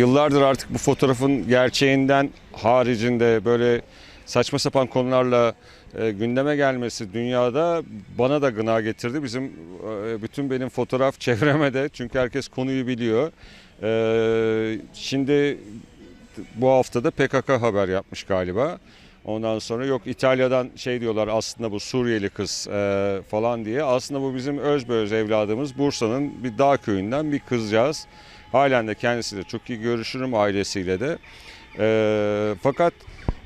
Yıllardır artık bu fotoğrafın gerçeğinden haricinde böyle saçma sapan konularla e, gündeme gelmesi dünyada bana da gına getirdi. Bizim e, bütün benim fotoğraf çevreme de çünkü herkes konuyu biliyor. E, şimdi bu hafta da PKK haber yapmış galiba. Ondan sonra yok İtalya'dan şey diyorlar aslında bu Suriyeli kız e, falan diye. Aslında bu bizim özbeöz evladımız Bursa'nın bir dağ köyünden bir kızcağız. Halen de kendisiyle çok iyi görüşürüm ailesiyle de. E, fakat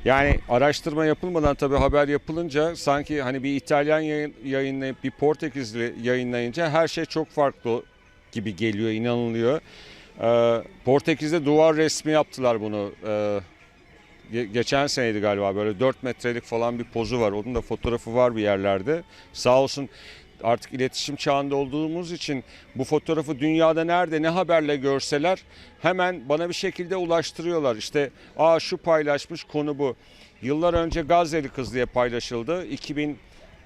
yani araştırma yapılmadan tabii haber yapılınca sanki hani bir İtalyan yayın, yayınlayıp bir Portekizli yayınlayınca her şey çok farklı gibi geliyor, inanılıyor. E, Portekiz'de duvar resmi yaptılar bunu. E, Ge- geçen seneydi galiba böyle 4 metrelik falan bir pozu var. Onun da fotoğrafı var bir yerlerde. Sağ olsun artık iletişim çağında olduğumuz için bu fotoğrafı dünyada nerede ne haberle görseler hemen bana bir şekilde ulaştırıyorlar. İşte aa şu paylaşmış konu bu. Yıllar önce Gazze'li kız diye paylaşıldı.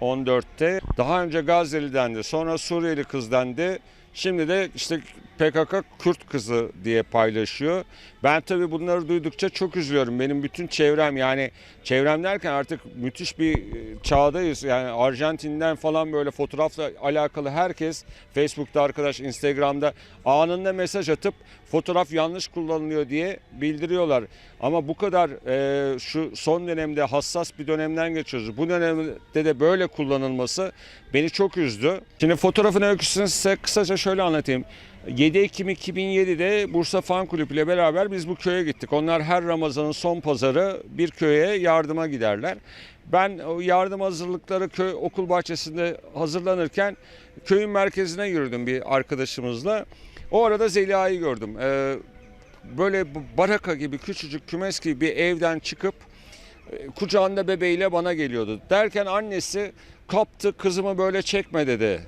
2014'te daha önce Gazze'li dendi sonra Suriyeli kız dendi. Şimdi de işte PKK Kürt kızı diye paylaşıyor. Ben tabii bunları duydukça çok üzülüyorum. Benim bütün çevrem yani çevrem derken artık müthiş bir e, çağdayız. Yani Arjantin'den falan böyle fotoğrafla alakalı herkes Facebook'ta arkadaş, Instagram'da anında mesaj atıp fotoğraf yanlış kullanılıyor diye bildiriyorlar. Ama bu kadar e, şu son dönemde hassas bir dönemden geçiyoruz. Bu dönemde de böyle kullanılması beni çok üzdü. Şimdi fotoğrafın öyküsünü size kısaca şöyle anlatayım. 7 Ekim 2007'de Bursa Fan Kulübü ile beraber biz bu köye gittik. Onlar her Ramazan'ın son pazarı bir köye yardıma giderler. Ben o yardım hazırlıkları köy okul bahçesinde hazırlanırken köyün merkezine yürüdüm bir arkadaşımızla. O arada Zeliha'yı gördüm. Ee, böyle baraka gibi küçücük kümes gibi bir evden çıkıp e, kucağında bebeğiyle bana geliyordu. Derken annesi kaptı kızımı böyle çekme dedi.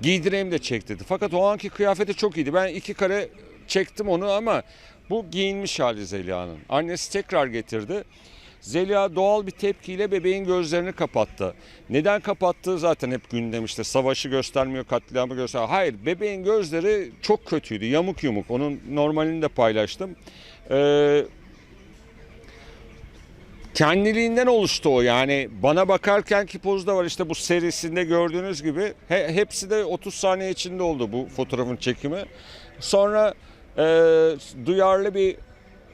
Giydireyim de çek dedi. Fakat o anki kıyafeti çok iyiydi. Ben iki kare çektim onu ama bu giyinmiş hali Zeliha'nın. Annesi tekrar getirdi. Zeliha doğal bir tepkiyle bebeğin gözlerini kapattı. Neden kapattığı zaten hep gündem işte. Savaşı göstermiyor, katliamı göstermiyor. Hayır, bebeğin gözleri çok kötüydü. Yamuk yumuk. Onun normalini de paylaştım. Ee, kendiliğinden oluştu o yani bana bakarken ki pozda var işte bu serisinde gördüğünüz gibi He- hepsi de 30 saniye içinde oldu bu fotoğrafın çekimi. Sonra e, duyarlı bir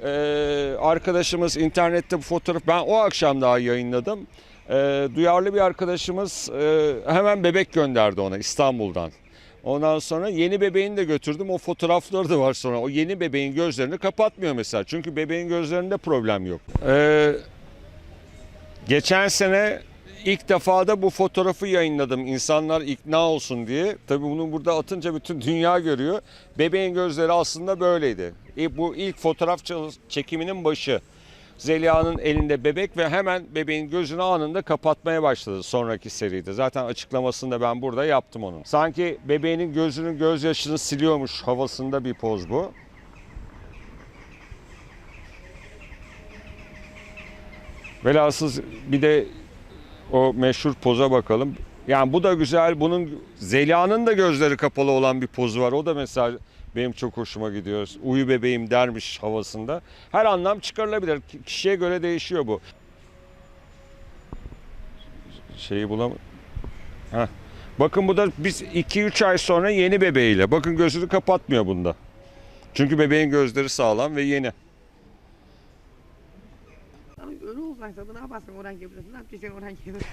e, arkadaşımız internette bu fotoğraf ben o akşam daha yayınladım. E, duyarlı bir arkadaşımız e, hemen bebek gönderdi ona İstanbul'dan. Ondan sonra yeni bebeğini de götürdüm. O fotoğrafları da var sonra. O yeni bebeğin gözlerini kapatmıyor mesela. Çünkü bebeğin gözlerinde problem yok. Ee, geçen sene ilk defa da bu fotoğrafı yayınladım. İnsanlar ikna olsun diye. Tabii bunu burada atınca bütün dünya görüyor. Bebeğin gözleri aslında böyleydi. E, bu ilk fotoğraf çekiminin başı. Zeliha'nın elinde bebek ve hemen bebeğin gözünü anında kapatmaya başladı sonraki seride. Zaten açıklamasını da ben burada yaptım onun. Sanki bebeğinin gözünün gözyaşını siliyormuş havasında bir poz bu. Velhasıl bir de o meşhur poza bakalım. Yani bu da güzel. Bunun Zeliha'nın da gözleri kapalı olan bir pozu var. O da mesela benim çok hoşuma gidiyor. Uyu bebeğim dermiş havasında. Her anlam çıkarılabilir. Ki- Kişiye göre değişiyor bu. Şeyi bulam. Heh. Bakın bu da biz 2-3 ay sonra yeni bebeğiyle. Bakın gözünü kapatmıyor bunda. Çünkü bebeğin gözleri sağlam ve yeni. Abi öyle olsaysa ne yaparsın oradan geliyorsun? Ne yapacaksın oradan geliyorsun?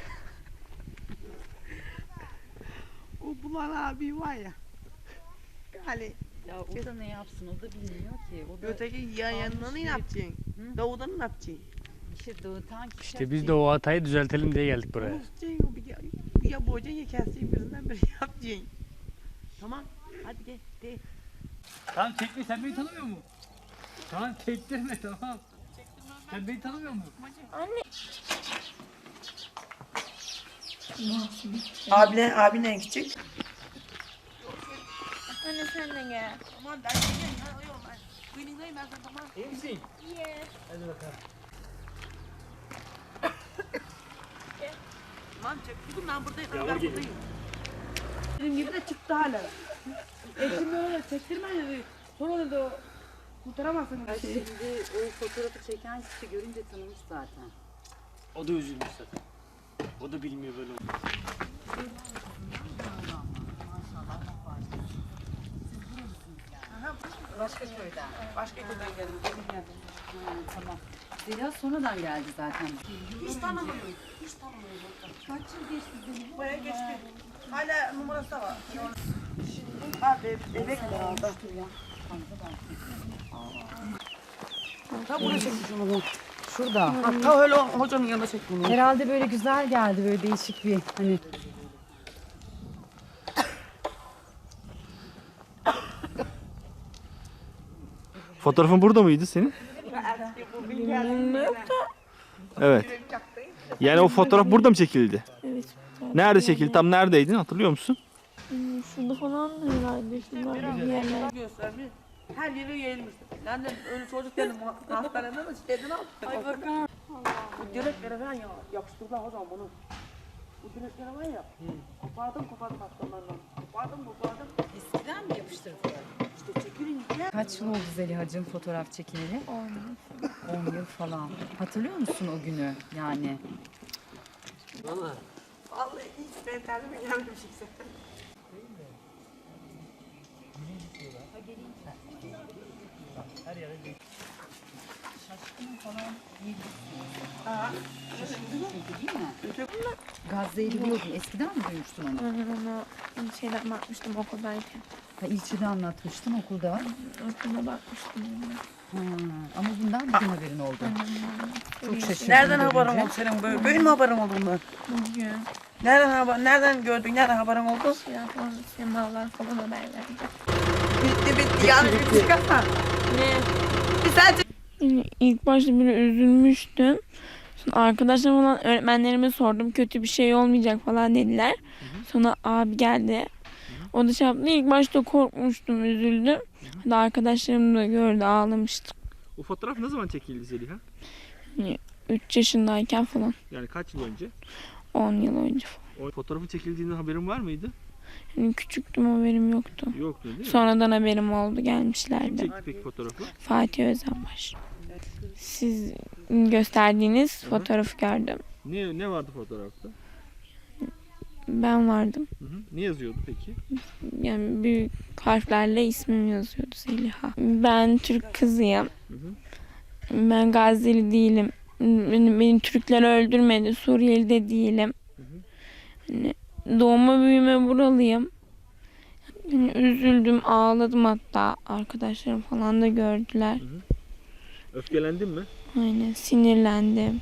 o bulan abi var ya. Yani Ya o da ne yapsın o da bilmiyor ki. O da öteki yan yanına ne şey- yapacaksın? Hı? Doğuda ne yapacaksın? işte dağıtan kişi. İşte biz de o hatayı düzeltelim diye geldik buraya. Bir ya, ya boğacaksın ya keseceksin birinden biri yapacaksın. Tamam hadi gel de. Tamam çekme sen beni tanımıyor musun? Tamam çektirme tamam. Sen beni tanımıyor musun? Abine, abine en küçük. Anne sen de gel. Aman ben geliyorum ya o yollar. Kıyınındayım ben sana tamam. İyi misin? Yes. Hadi bakalım. Tamam çektim ben buradayım. Ben buradayım. Benim gibi de çıktı hala. Eşim öyle çektirme dedi. Sonra dedi o Kurtaramazsın. Ha, Şimdi o fotoğrafı çeken kişi görünce tanımış zaten. O da üzülmüş zaten. O da bilmiyor böyle Başka köyden. Başka köyden geldim. Geldim geldim. Tamam. Zeliha sonradan geldi zaten. Hiç tanımıyorum. Hiç tanımıyorum. Kaç yıl geçti benim? Baya geçti. Hala numarası da var. Şimdi ha be, bebek herhalde. Ta buraya çekmiş onu. Şurada. Ta öyle hocanın yanında çektim onu. Herhalde böyle güzel geldi böyle değişik bir hani. Fotoğrafın burada mıydı senin? Evet. Yani o fotoğraf burada mı çekildi? Evet. Nerede çekildi? Tam neredeydin? Hatırlıyor musun? Hmm, Şurada falan herhalde. Şurada bir yerler. Göstermiş. Her yere yayılmış. Ben de öyle çocuk dedim hastanede mi şeyden aldım. Ay bakalım. Bu direklere ben ya yapıştırdılar hocam bunu. Bu direklere var ya. Kopardım kopardım hastalardan. Kopardım kopardım. Eskiden mi yapıştırdılar? İşte çekilince. Kaç yıl oldu Zeliha'cığım fotoğraf çekileli? 10 yıl falan. Hatırlıyor musun o günü yani? Vallahi hiç ben terlime gelmemiş. Değil mi? Gazze'yi biliyordun. Eskiden mi duymuştun onu? Ben onu şeyden bakmıştım okuldayken. Ha, ilçede anlatmıştın okulda. Okulda bakmıştım. Ha, ama bundan bugün haberin oldu. Çok şaşırdım. Nereden haberin oldu senin böyle? Böyle mi haberin oldu bundan? Bugün Nereden haber, nereden gördün? Nereden haberin oldu? şey yapan semalar falan haber verdi. Bitti bitti. Yani bitti çıkarsa. Ne? Bir sadece ilk başta böyle üzülmüştüm. Sonra arkadaşlarım falan öğretmenlerime sordum. Kötü bir şey olmayacak falan dediler. Sonra abi geldi. O da şey yaptı. İlk başta korkmuştum, üzüldüm. Hatta arkadaşlarım da gördü, ağlamıştık. O fotoğraf ne zaman çekildi Zeliha? 3 yaşındayken falan. Yani kaç yıl önce? 10 yıl önce falan. O fotoğrafın çekildiğinden haberin var mıydı? Yani küçüktüm haberim yoktu. Yoktu değil mi? Sonradan haberim oldu Kim gelmişlerdi. çekti peki fotoğrafı? Fatih Özenbaş. Siz gösterdiğiniz fotoğrafı gördüm. Ne ne vardı fotoğrafta? Ben vardım. Hı hı. Ne yazıyordu peki? Yani büyük harflerle ismim yazıyordu Zeliha. Ben Türk kızıyım. Hı hı. Ben Gazze'li değilim. Beni, beni Türkler öldürmedi. Suriyeli de değilim. Hani doğma büyüme buralıyım. Yani üzüldüm, ağladım hatta. Arkadaşlarım falan da gördüler. Öfkelendin mi? Aynen sinirlendim.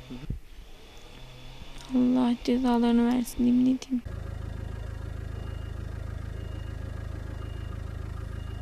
Allah cezalarını versin diyeyim ne diyeyim.